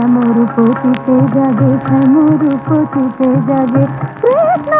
সমরু পতিতে যাবে সমরু পতিতে যাবে। কৃষ্ণ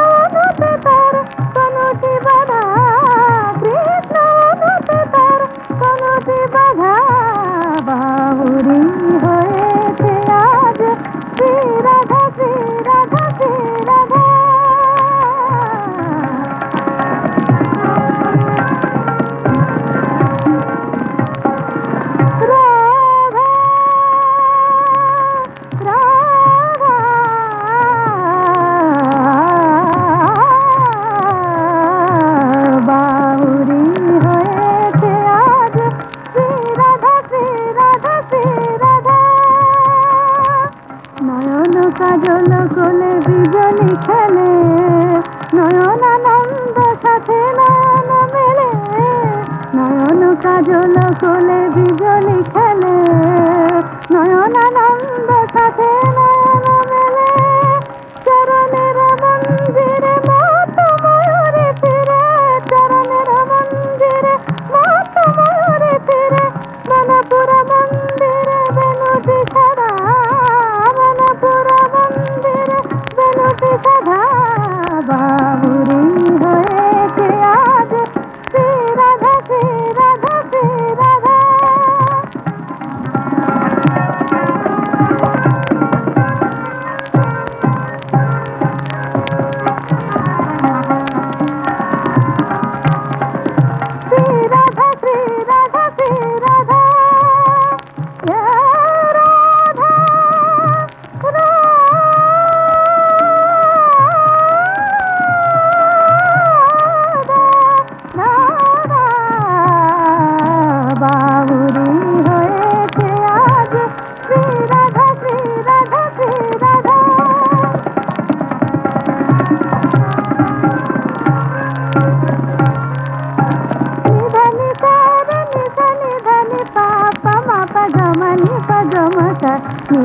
কাজল কোলে বিজলি খেলে। নয়নানন্দ সাথে নয়ন মেলে। নয়ন কাজল কোলে বিজলি খেলে। নয়নানন্দ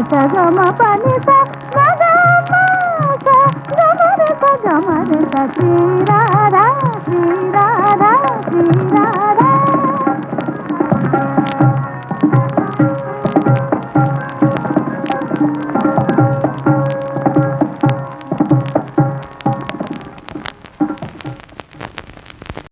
సగమ పని సగమ శ్రీరాధా శ్రీరాధా శ్రీరాధా